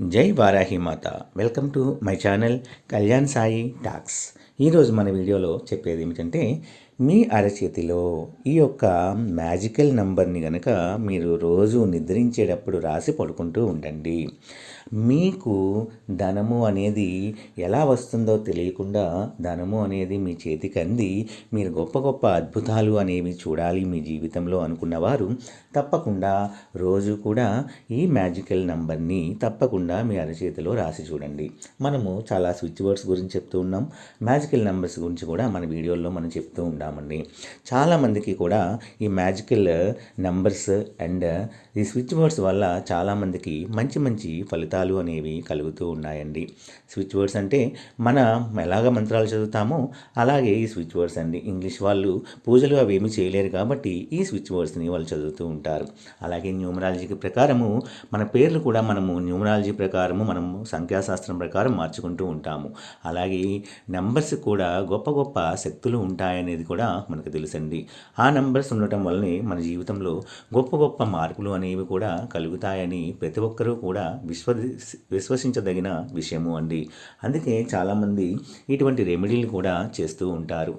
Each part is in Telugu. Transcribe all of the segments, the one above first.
జై Varahi Mata. Welcome to my channel Kalyan Sai talks. ఈరోజు మన వీడియోలో చెప్పేది ఏమిటంటే మీ అరచేతిలో ఈ యొక్క మ్యాజికల్ నంబర్ని కనుక మీరు రోజు నిద్రించేటప్పుడు రాసి పడుకుంటూ ఉండండి. మీకు ధనము అనేది ఎలా వస్తుందో తెలియకుండా ధనము అనేది మీ చేతికి అంది మీరు గొప్ప గొప్ప అద్భుతాలు అనేవి చూడాలి మీ జీవితంలో అనుకున్నవారు తప్పకుండా రోజు కూడా ఈ మ్యాజికల్ నంబర్ని తప్పకుండా మీ అరచేతిలో రాసి చూడండి. మనము చాలా స్విచ్ బోర్డ్స్ గురించి చెప్తూ ఉన్నాం. మ్యాజికల్ నెంబర్స్ గురించి కూడా మన వీడియోల్లో మనం చెప్తూ ఉంటామండి చాలామందికి కూడా ఈ మ్యాజికల్ నెంబర్స్ అండ్ ఈ స్విచ్ బోర్డ్స్ వల్ల చాలామందికి మంచి మంచి ఫలితాలు అనేవి కలుగుతూ ఉన్నాయండి. స్విచ్ బోర్డ్స్ అంటే మన ఎలాగ మంత్రాలు చదువుతామో అలాగే ఈ స్విచ్ బోర్డ్స్ అండి. ఇంగ్లీష్ వాళ్ళు పూజలు అవి ఏమీ చేయలేరు కాబట్టి ఈ స్విచ్ బోర్డ్స్ని వాళ్ళు చదువుతూ ఉంటారు. అలాగే న్యూమరాలజీకి ప్రకారము మన పేర్లు కూడా మనము న్యూమరాలజీ ప్రకారము మనము సంఖ్యాశాస్త్రం ప్రకారం మార్చుకుంటూ ఉంటాము. అలాగే నెంబర్స్ కూడా గొప్ప గొప్ప శక్తులు ఉంటాయనేది కూడా మనకు తెలుసండి. ఆ నెంబర్స్ ఉండటం వల్లనే మన జీవితంలో గొప్ప గొప్ప మార్పులు అనేవి కూడా కలుగుతాయని ప్రతి ఒక్కరూ కూడా విశ్వ విశ్వసించదగిన విషయము అండి. అందుకే చాలామంది ఇటువంటి రెమెడీలు కూడా చేస్తూ ఉంటారు.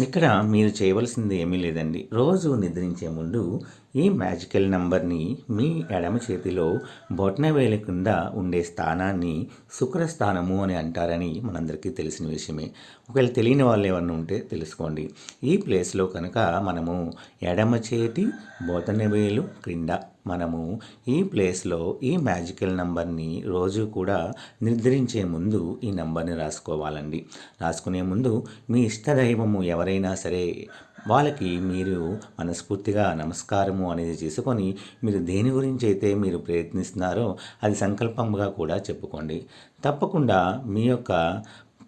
ఇక్కడ మీరు చేయవలసింది ఏమీ లేదండి. రోజు నిద్రించే ముందు ఈ మ్యాజికల్ నంబర్ని మీ ఎడమ చేతిలో బొట్నవేల కింద ఉండే స్థానాన్ని శుక్ర స్థానము అని అంటారని మనందరికీ తెలిసిన విషయమే. ఒకవేళ తెలియని వాళ్ళు ఏమన్నా ఉంటే తెలుసుకోండి. ఈ ప్లేస్లో కనుక మనము ఎడమ చేతి బొటనవేలు క్రింద మనము ఈ ప్లేస్లో ఈ మ్యాజికల్ నంబర్ని రోజు కూడా నిర్ధరించే ముందు ఈ నంబర్ని రాసుకోవాలండి. రాసుకునే ముందు మీ ఇష్టదైవము ఎవరైనా సరే వాళ్ళకి మీరు మనస్ఫూర్తిగా నమస్కారము అనేది చేసుకొని మీరు దేని గురించి అయితే మీరు ప్రయత్నిస్తున్నారో అది సంకల్పంగా కూడా చెప్పుకోండి. తప్పకుండా మీ యొక్క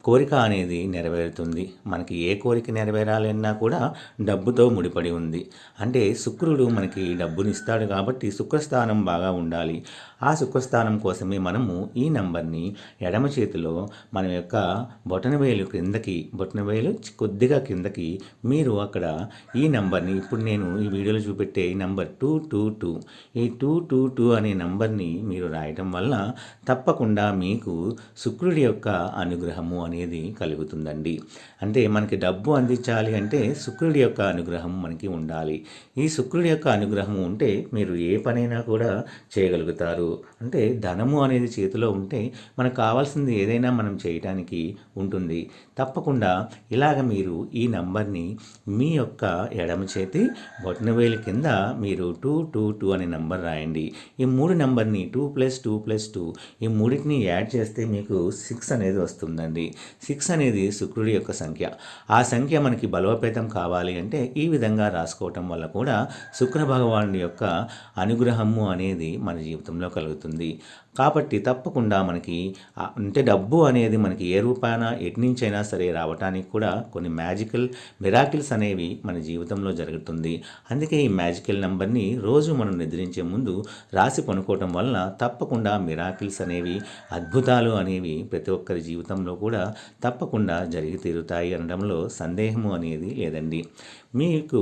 కోరిక అనేది నెరవేరుతుంది. మనకి ఏ కోరిక నెరవేరాలన్నా కూడా డబ్బుతో ముడిపడి ఉంది. అంటే శుక్రుడు మనకి డబ్బుని ఇస్తాడు కాబట్టి శుక్రస్థానం బాగా ఉండాలి. ఆ శుక్రస్థానం కోసమే మనము ఈ నంబర్ని ఎడమ చేతిలో మన యొక్క బొటనవేలు క్రిందకి బొటనవేలు కొద్దిగా కిందకి మీరు అక్కడ ఈ నంబర్ని ఇప్పుడు నేను ఈ వీడియోలో చూపెట్టే నంబర్ టూ టూ టూ. ఈ టూ టూ టూ అనే నంబర్ని మీరు రాయటం వల్ల తప్పకుండా మీకు శుక్రుడి యొక్క అనుగ్రహము అనేది కలుగుతుందండి. అంటే మనకి డబ్బు అందించాలి అంటే శుక్రుడి యొక్క అనుగ్రహం మనకి ఉండాలి. ఈ శుక్రుడి యొక్క అనుగ్రహం ఉంటే మీరు ఏ పనైనా కూడా చేయగలుగుతారు. అంటే ధనము అనేది చేతిలో ఉంటే మనకు కావాల్సింది ఏదైనా మనం చేయటానికి ఉంటుంది. తప్పకుండా ఇలాగ మీరు ఈ నంబర్ని మీ యొక్క ఎడమ చేతి బొట్టనవేలు కింద మీరు టూ టూ టూ అనే నంబర్ రాయండి. ఈ మూడు నంబర్ని two plus two plus two ఈ మూడింటిని యాడ్ చేస్తే మీకు సిక్స్ అనేది వస్తుందండి. సిక్స్ అనేది శుక్రుడి యొక్క సంఖ్య. ఆ సంఖ్య మనకి బలోపేతం కావాలి అంటే ఈ విధంగా రాసుకోవటం వల్ల కూడా శుక్ర భగవానుడి యొక్క అనుగ్రహము అనేది మన జీవితంలో కలుగుతుంది. కాబట్టి తప్పకుండా మనకి అంటే డబ్బు అనేది మనకి ఏ రూపాయన ఎట్నుంచైనా సరే రావటానికి కూడా కొన్ని మ్యాజికల్ మిరాకిల్స్ అనేవి మన జీవితంలో జరుగుతుంది. అందుకే ఈ మ్యాజికల్ నెంబర్ని రోజు మనం నిద్రించే ముందు రాసి పనుకోవటం వలన తప్పకుండా మిరాకిల్స్ అనేవి అద్భుతాలు అనేవి ప్రతి ఒక్కరి జీవితంలో కూడా తప్పకుండా జరిగి తీరుతాయి అనడంలో సందేహము అనేది లేదండి. మీకు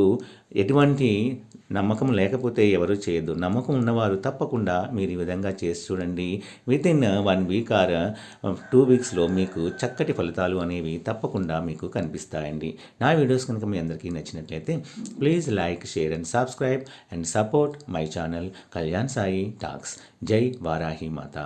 ఎటువంటి నమ్మకం లేకపోతే ఎవరు చేయదు నమ్మకం ఉన్నవారు తప్పకుండా మీరు ఈ విధంగా చేసి చూడండి. Within one week or two వీక్స్లో మీకు చక్కటి ఫలితాలు అనేవి తప్పకుండా మీకు కనిపిస్తాయండి. నా వీడియోస్ కనుక మీ అందరికీ నచ్చినట్లయితే please like share and subscribe and support my channel Kalyan Sai talks జై వారాహి మాత